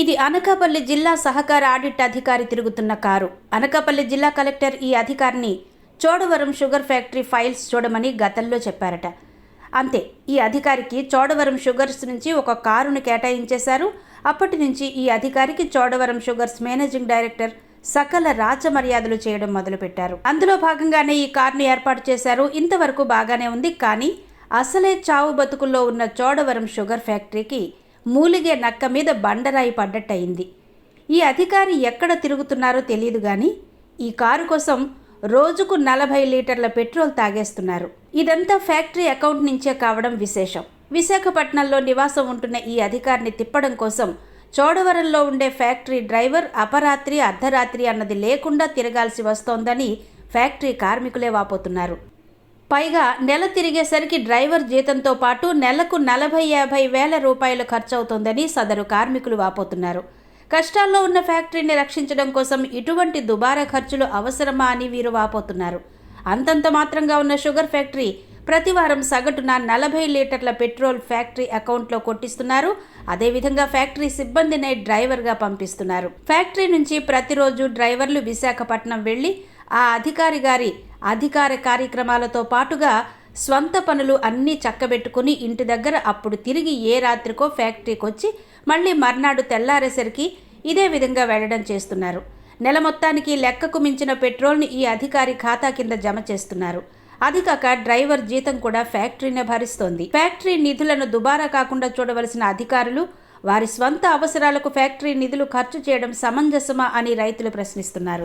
ఇది అనకాపల్లి జిల్లా సహకార ఆడిట్ అధికారి తిరుగుతున్న కారు. అనకాపల్లి జిల్లా కలెక్టర్ ఈ అధికారిని చోడవరం షుగర్ ఫ్యాక్టరీ ఫైల్స్ చూడమని గతంలో చెప్పారట. అంతే ఈ అధికారికి చోడవరం షుగర్స్ నుంచి ఒక కారును కేటాయించేశారు. అప్పటి నుంచి ఈ అధికారికి చోడవరం షుగర్స్ మేనేజింగ్ డైరెక్టర్ సకల రాజమర్యాదలు చేయడం మొదలుపెట్టారు. అందులో భాగంగానే ఈ కారును ఏర్పాటు చేశారు. ఇంతవరకు బాగానే ఉంది కానీ అసలే చావు బతుకుల్లో ఉన్న చోడవరం షుగర్ ఫ్యాక్టరీకి మూలిగే నక్క మీద బండరాయి పడ్డట్టయింది. ఈ అధికారి ఎక్కడ తిరుగుతున్నారో తెలియదు కానీ ఈ కారు కోసం రోజుకు నలభై లీటర్ల పెట్రోల్ తాగేస్తున్నారు. ఇదంతా ఫ్యాక్టరీ అకౌంట్ నుంచే కావడం విశేషం. విశాఖపట్నంలో నివాసం ఉంటున్న ఈ అధికారిని తిప్పడం కోసం చోడవరంలో ఉండే ఫ్యాక్టరీ డ్రైవర్ అపరాత్రి అర్ధరాత్రి అన్నది లేకుండా తిరగాల్సి వస్తోందని ఫ్యాక్టరీ కార్మికులే వాపోతున్నారు. పైగా నెల తిరిగేసరికి డ్రైవర్ జీతంతో పాటు నెలకు నలభై యాభై వేల రూపాయలు ఖర్చవుతోందని సదరు కార్మికులు వాపోతున్నారు. కష్టాల్లో ఉన్న ఫ్యాక్టరీని రక్షించడం కోసం ఇటువంటి దుబారా ఖర్చులు అవసరమా అని వీరు వాపోతున్నారు. అంతంత మాత్రంగా ఉన్న షుగర్ ఫ్యాక్టరీ ప్రతివారం సగటున నలభై లీటర్ల పెట్రోల్ ఫ్యాక్టరీ అకౌంట్లో కొట్టిస్తున్నారు. అదేవిధంగా ఫ్యాక్టరీ సిబ్బందినే డ్రైవర్గా పంపిస్తున్నారు. ఫ్యాక్టరీ నుంచి ప్రతిరోజు డ్రైవర్లు విశాఖపట్నం వెళ్ళి ఆ అధికారి గారి అధికార కార్యక్రమాలతో పాటుగా స్వంత పనులు అన్నీ చక్కబెట్టుకుని ఇంటి దగ్గర అప్పుడు తిరిగి ఏ రాత్రికో ఫ్యాక్టరీకి వచ్చి మళ్ళీ మర్నాడు తెల్లారేసరికి ఇదే విధంగా వెళ్ళడం చేస్తున్నారు. నెల మొత్తానికి లెక్కకు మించిన పెట్రోల్ని ఈ అధికారి ఖాతా కింద జమ చేస్తున్నారు. అది కాక డ్రైవర్ జీతం కూడా ఫ్యాక్టరీనే భరిస్తోంది. ఫ్యాక్టరీ నిధులను దుబారా కాకుండా చూడవలసిన అధికారులు వారి స్వంత అవసరాలకు ఫ్యాక్టరీ నిధులు ఖర్చు చేయడం సమంజసమా అని రైతులు ప్రశ్నిస్తున్నారు.